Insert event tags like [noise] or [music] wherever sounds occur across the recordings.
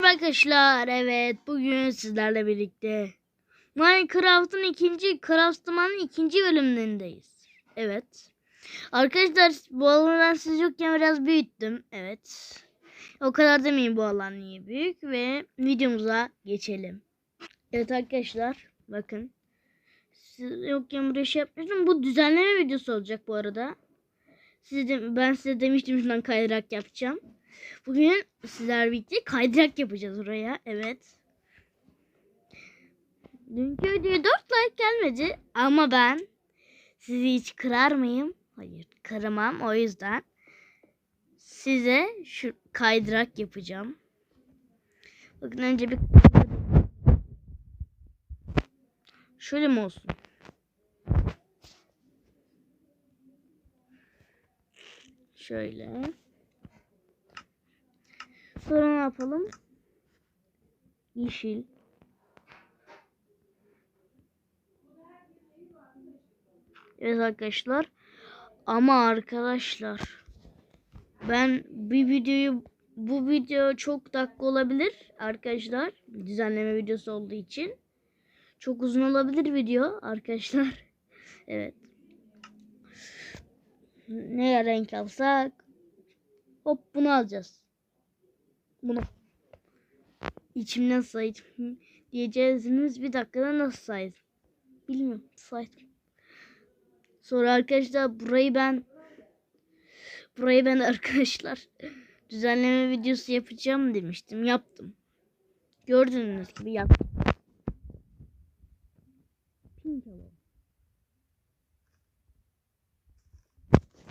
Arkadaşlar evet bugün sizlerle birlikte Minecraft'ın ikinci Craftsman'ın ikinci bölümündeyiz. Evet. Arkadaşlar bu alanı ben siz yokken biraz büyüttüm. Evet. O kadar demeyin bu alan niye büyük ve videomuza geçelim. Evet arkadaşlar bakın. Siz yokken buraya şey yapmıştım. Bu düzenleme videosu olacak bu arada. Size de, ben size demiştim şundan kaydırak yapacağım. Bugün sizler birlikte kaydırak yapacağız oraya. Evet. Dünkü videoya 4 like gelmedi. Ama ben sizi hiç kırar mıyım? Hayır kıramam. O yüzden size şu kaydırak yapacağım. Bakın önce bir Şöyle mi olsun? Şöyle. Yapalım? Yeşil. Evet arkadaşlar. Ama arkadaşlar ben bir videoyu bu video çok dakika olabilir arkadaşlar. Düzenleme videosu olduğu için. Çok uzun olabilir video arkadaşlar. [laughs] evet. Ne renk alsak? Hop bunu alacağız. Bunu. İçimden saydım. Diyeceksiniz bir dakikada nasıl saydım? Bilmiyorum saydım. Sonra arkadaşlar burayı ben burayı ben arkadaşlar [laughs] düzenleme videosu yapacağım demiştim. Yaptım. Gördüğünüz gibi yaptım.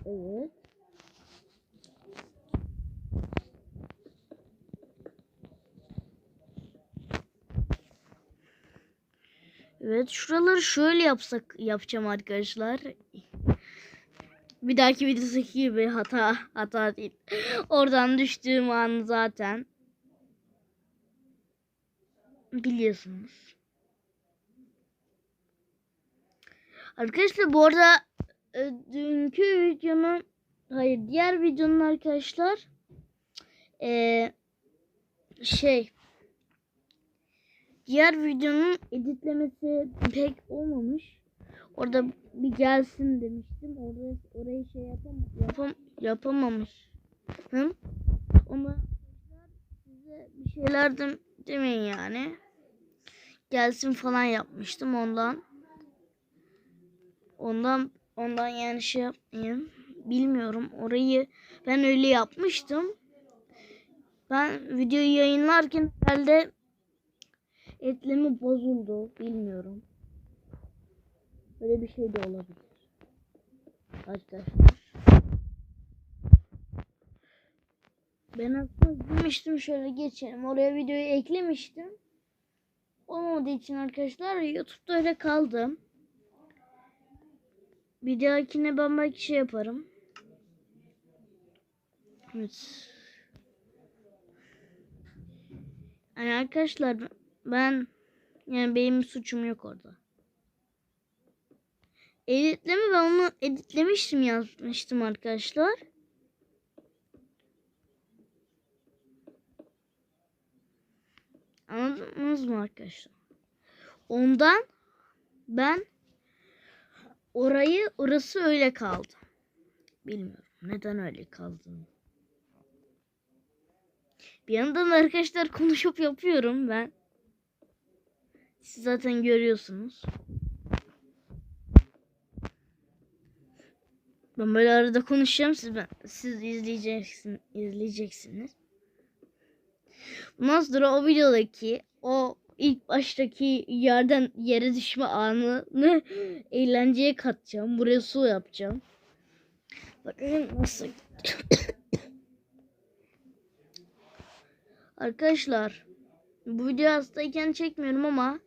Evet. Evet şuraları şöyle yapsak yapacağım arkadaşlar. Bir dahaki videodaki gibi hata hata değil. Oradan düştüğüm an zaten biliyorsunuz. Arkadaşlar bu arada e, dünkü videonun hayır diğer videonun arkadaşlar e, şey diğer videonun editlemesi pek olmamış. Orada bir gelsin demiştim. Orada orayı şey yapam yapam yapamamış. Hı? Ondan size bir şeyler de, demeyin yani. Gelsin falan yapmıştım ondan. Ondan ondan yani şey yapmayayım. Bilmiyorum. Orayı ben öyle yapmıştım. Ben videoyu yayınlarken herhalde etlemi bozuldu. Bilmiyorum. Böyle bir şey de olabilir. Arkadaşlar. Ben aslında demiştim şöyle geçelim. Oraya videoyu eklemiştim. Olmadığı için arkadaşlar YouTube'da öyle kaldım. Bir dahakine ben belki şey yaparım. Evet. Yani arkadaşlar ben yani benim suçum yok orada. Editleme ben onu editlemiştim yazmıştım arkadaşlar. Anladınız mı arkadaşlar? Ondan ben orayı orası öyle kaldı. Bilmiyorum neden öyle kaldığını. Bir yandan arkadaşlar konuşup yapıyorum ben. Siz zaten görüyorsunuz. Ben böyle arada konuşacağım siz ben siz izleyeceksin izleyeceksiniz. Bundan sonra o videodaki o ilk baştaki yerden yere düşme anını eğlenceye katacağım. Buraya su yapacağım. Bakın nasıl. Arkadaşlar bu video hastayken çekmiyorum ama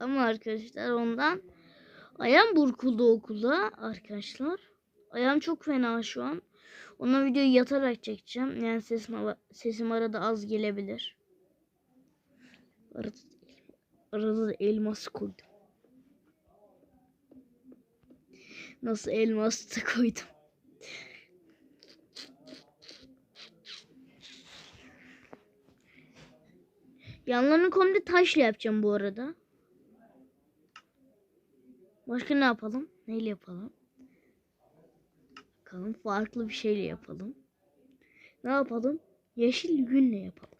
ama arkadaşlar ondan ayağım burkuldu okulda arkadaşlar. Ayağım çok fena şu an. Ona videoyu yatarak çekeceğim. Yani sesim, sesim arada az gelebilir. Arada, arada da elması koydum. Nasıl elması da koydum. Yanlarını komple taşla yapacağım bu arada. Başka ne yapalım? Neyle yapalım? Bakalım farklı bir şeyle yapalım. Ne yapalım? Yeşil günle yapalım.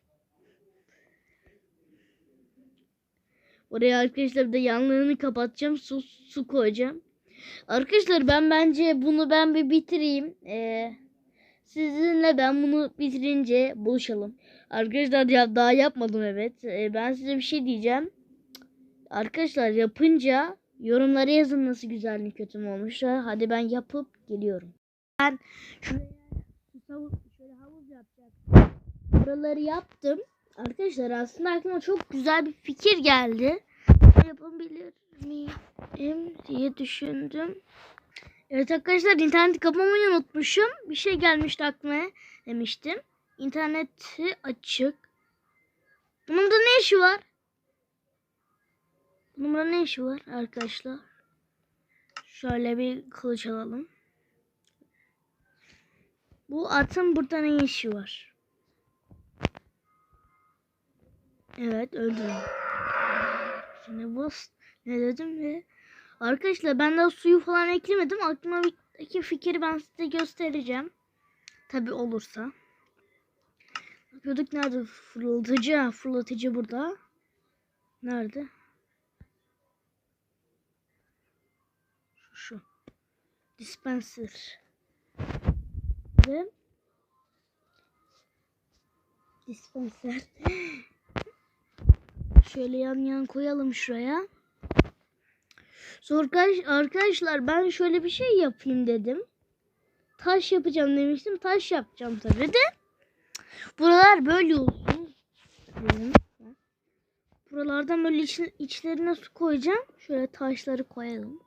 Oraya arkadaşlar bir de yanlarını kapatacağım. Su, su koyacağım. Arkadaşlar ben bence bunu ben bir bitireyim. Ee, sizinle ben bunu bitirince buluşalım. Arkadaşlar ya daha yapmadım evet. Ee, ben size bir şey diyeceğim. Arkadaşlar yapınca yorumlara yazın nasıl güzel mi kötü mü olmuş. Hadi ben yapıp geliyorum. Ben şuraya şöyle havuz yapacaktım. Buraları yaptım. Arkadaşlar aslında aklıma çok güzel bir fikir geldi. Yapabilir miyim diye düşündüm. Evet arkadaşlar interneti kapamayı unutmuşum. Bir şey gelmişti aklıma demiştim. İnterneti açık. Bunun da ne işi var? Bunun ne işi var arkadaşlar? Şöyle bir kılıç alalım. Bu atın burada ne işi var? Evet öldüm. Şimdi bu ne dedim ve arkadaşlar ben daha suyu falan eklemedim. Aklıma bir fikri ben size göstereceğim. Tabi olursa. Yapıyorduk nerede? Fırlatıcı. Fırlatıcı burada. Nerede? Şu şu. Dispenser. Ve dispenser. [laughs] Şöyle yan yan koyalım şuraya. Sonra arkadaşlar ben şöyle bir şey yapayım dedim. Taş yapacağım demiştim. Taş yapacağım tabii de. Buralar böyle olsun. Buralardan böyle iç, içlerine su koyacağım. Şöyle taşları koyalım.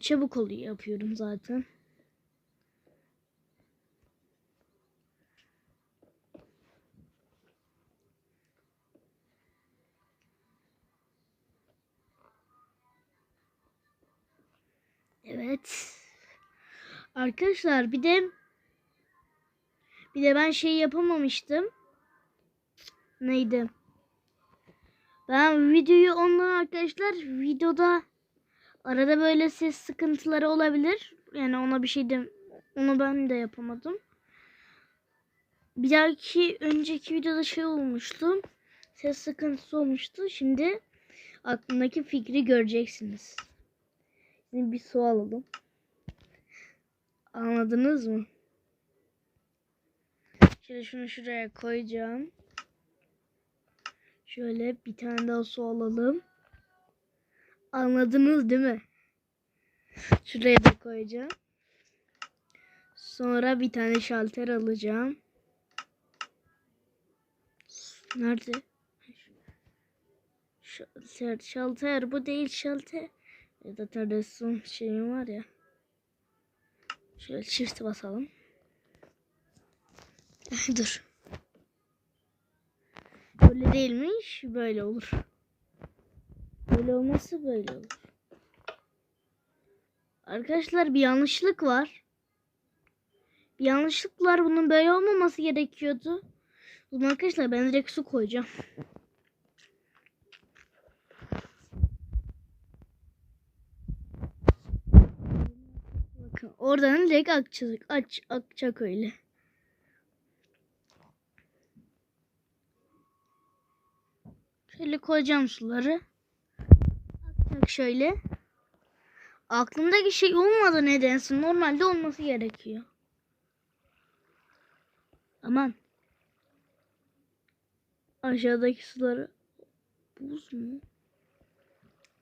Çabuk oluyor yapıyorum zaten. Evet. Arkadaşlar bir de bir de ben şey yapamamıştım. Neydi? Ben videoyu ondan arkadaşlar videoda arada böyle ses sıkıntıları olabilir. Yani ona bir şey de onu ben de yapamadım. Bir dahaki önceki videoda şey olmuştu. Ses sıkıntısı olmuştu. Şimdi aklımdaki fikri göreceksiniz. Şimdi bir su alalım. Anladınız mı? Şöyle şunu şuraya koyacağım. Şöyle bir tane daha su alalım. Anladınız değil mi? Şuraya da koyacağım. Sonra bir tane şalter alacağım. Nerede? Şalter, şalter bu değil şalter. Ya da terdesun şeyim var ya. Şöyle çift basalım. [laughs] Dur. Değilmiş. Böyle olur. Böyle olması böyle olur. Arkadaşlar bir yanlışlık var. Bir yanlışlık var. Bunun böyle olmaması gerekiyordu. O arkadaşlar ben direkt su koyacağım. Bakın oradan direkt akacak, aç, akacak öyle. Şöyle koyacağım suları. Akacak şöyle. Aklımdaki şey olmadı nedense. Normalde olması gerekiyor. Aman. Aşağıdaki suları buz mu?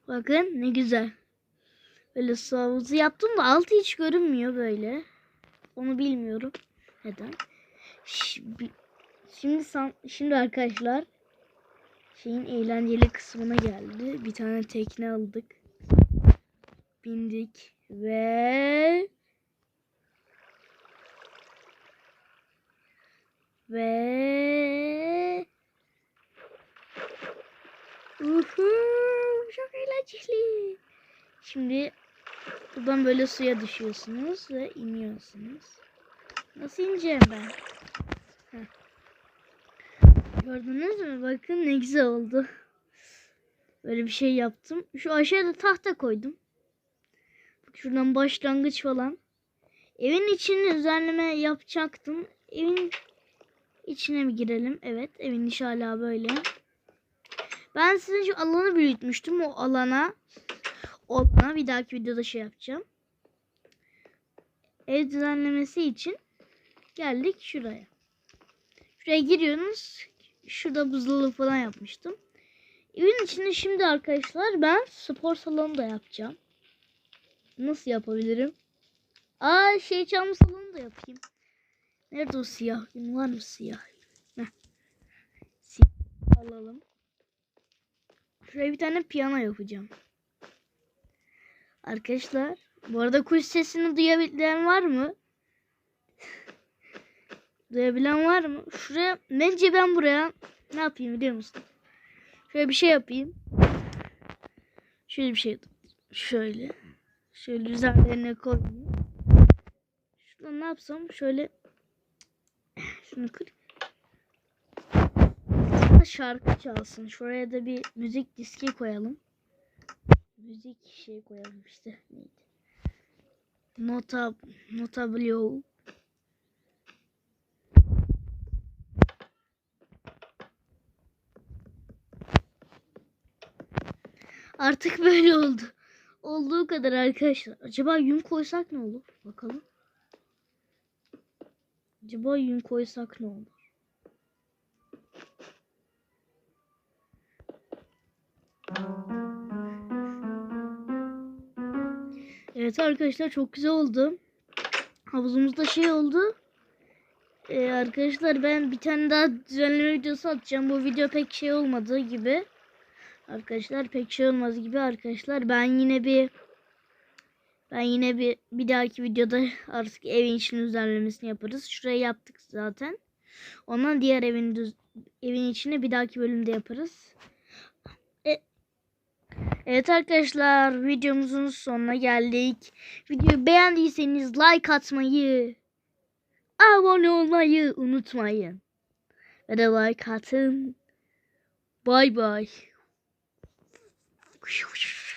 Bakın ne güzel. Böyle su havuzu yaptım da altı hiç görünmüyor böyle. Onu bilmiyorum. Neden? Şimdi, şimdi arkadaşlar şeyin eğlenceli kısmına geldi. Bir tane tekne aldık. Bindik ve ve Uhu, çok eğlenceli. Şimdi buradan böyle suya düşüyorsunuz ve iniyorsunuz. Nasıl ineceğim ben? Heh. Gördünüz mü? Bakın ne güzel oldu. Böyle bir şey yaptım. Şu aşağıda tahta koydum. Bak şuradan başlangıç falan. Evin içini düzenleme yapacaktım. Evin içine mi girelim? Evet. Evin içi hala böyle. Ben size şu alanı büyütmüştüm. O alana o alana bir dahaki videoda şey yapacağım. Ev düzenlemesi için geldik şuraya. Şuraya giriyorsunuz. Şurada buzdolabı falan yapmıştım. Evin içinde şimdi arkadaşlar ben spor salonu da yapacağım. Nasıl yapabilirim? Aa şey çalma salonu da yapayım. Nerede o siyah? Var mı siyah? Heh. Siyah alalım. Şuraya bir tane piyano yapacağım. Arkadaşlar bu arada kuş sesini duyabilen var mı? Duyabilen var mı? Şuraya bence ben buraya ne yapayım biliyor musun? Şöyle bir şey yapayım. Şöyle bir şey şöyle. Şöyle üzerlerine koyayım. Şuradan ne yapsam şöyle şunu kır. Şarkı çalsın. Şuraya da bir müzik diski koyalım. Müzik şey koyalım işte. Neydi? Nota Nota Blue. Artık böyle oldu. Olduğu kadar arkadaşlar. Acaba yün koysak ne olur? Bakalım. Acaba yün koysak ne olur? Evet arkadaşlar çok güzel oldu. Havuzumuzda şey oldu. Ee, arkadaşlar ben bir tane daha düzenleme videosu atacağım. Bu video pek şey olmadığı gibi. Arkadaşlar pek şey olmaz gibi arkadaşlar. Ben yine bir ben yine bir bir dahaki videoda artık evin içini düzenlemesini yaparız. Şurayı yaptık zaten. Ondan diğer evin düz, evin içine bir dahaki bölümde yaparız. E, evet arkadaşlar videomuzun sonuna geldik. Videoyu beğendiyseniz like atmayı, abone olmayı unutmayın. Ve de like atın. We are.